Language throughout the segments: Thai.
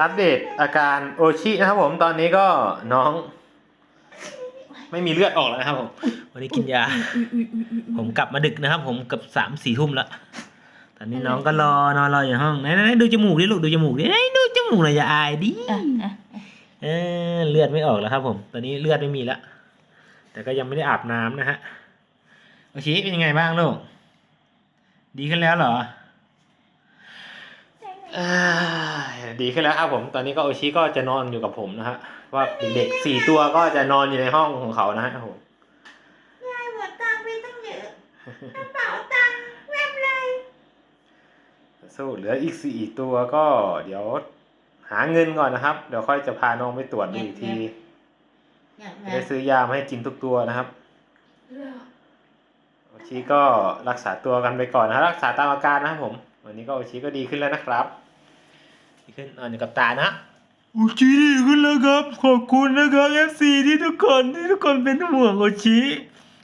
อัปเดตอาการโอชินะครับผมตอนนี้ก็น้อง ไม่มีเลือดออกแล้วนะครับผมวันนี้กินยา ผมกลับมาดึกนะครับ ผมเกับสามสี่ทุ่มแล้วตอนนี้น้องก็รอนอนรออยู่ห้องไหนไหนดูจมูกดิลูกดูจมูกดิไหนดูจมูกหน่อยอย่าอายดิเออเลือดไม่ออกแล้วครับ ผม ตอนนี้เลือดไม่มีแล้วแต่ก็ยังไม่ได้อาบน้ำนะฮะโอชิเป็นยังไงบ้างลูกดีขึ้นแล้วเหรออ่า ดีขึ้นแล้วครับผม ตอนนี้ก็โอชิก็จะนอนอยู่กับผมนะฮะ ว่าเด็กๆสี่ตัวก็จะนอนอยู่ในห้องของเขานะฮะผมยายหมดตังค์ไปตั้งเยอะกระเป๋าตังค์แวบเลยสู้เหลืออีกสี่ตัวก็เดี๋ยวหาเงินก่อนนะครับ เดี๋ยวค่อยจะพาน้องไปตรวจดูอีกทีอยากจะมาได้ซื้อยามาให้กินทุกตัวนะครับโอชิก็รักษาตัวกันไปก่อนนะรักษาตามอาการนะครับผม วันนี้ก็โอชิก็ดีขึ้นแล้วนะครับ ดีขึ้นนอนอยู่กับตานะโอชิดีขึ้นแล้วครับ ขอบคุณนะครับ FC ที่ทุกคนที่ทุกคนเป็นห่วงโอชิ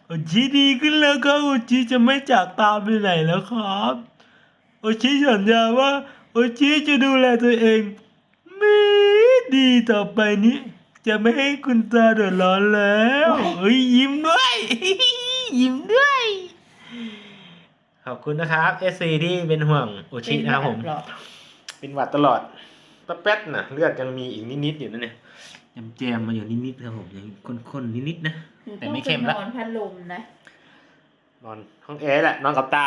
โอชิดีขึ้นแล้วครับโอชิจะไม่จากตาไปไหนแล้วครับโอชิสัญญาว่าโอชิจะดูแลตัวเองไม่ดีต่อไปนี้ จะไม่ให้คุณตาเดือดร้อนแล้วเอ้ยยิ้มด้วย ยิ้มด้วย ขอบคุณนะครับ FC ที่เป็นห่วงโอชินะครับผม เป็นหวัดตลอดตะแป๊ดนะเลือดยังมีอีกนิดๆอยู่นะเนี่ยยำแจมมาอยู่นิดๆครับผมยังข้นๆนิดๆนะแต่ไม่เข้มละนอนพัดลมนะนอนห้องแอร์แหละนอนกับตา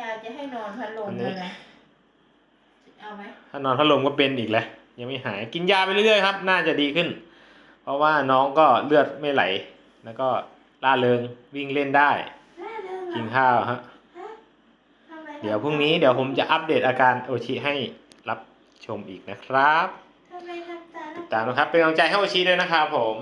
ยายจะให้นอนพัดลมอันนี้ด้วยนะเอาไหมถ้านอนพัดลมก็เป็นอีกแหละยังไม่หายกินยาไปเรื่อยๆครับ น่าจะดีขึ้น เพราะว่าน้องก็เลือดไม่ไหล แล้วก็ล่าเริงวิ่งเล่นได้ได้เลยกินข้าวฮะทำไมเดี๋ยวพรุ่งนี้เดี๋ยวผมจะอัปเดตอาการโอชิให้รับ ชมอีกนะครับทำไมทำตาติดตามนะครับ เป็นกำลังใจให้โอชิด้วยนะครับผม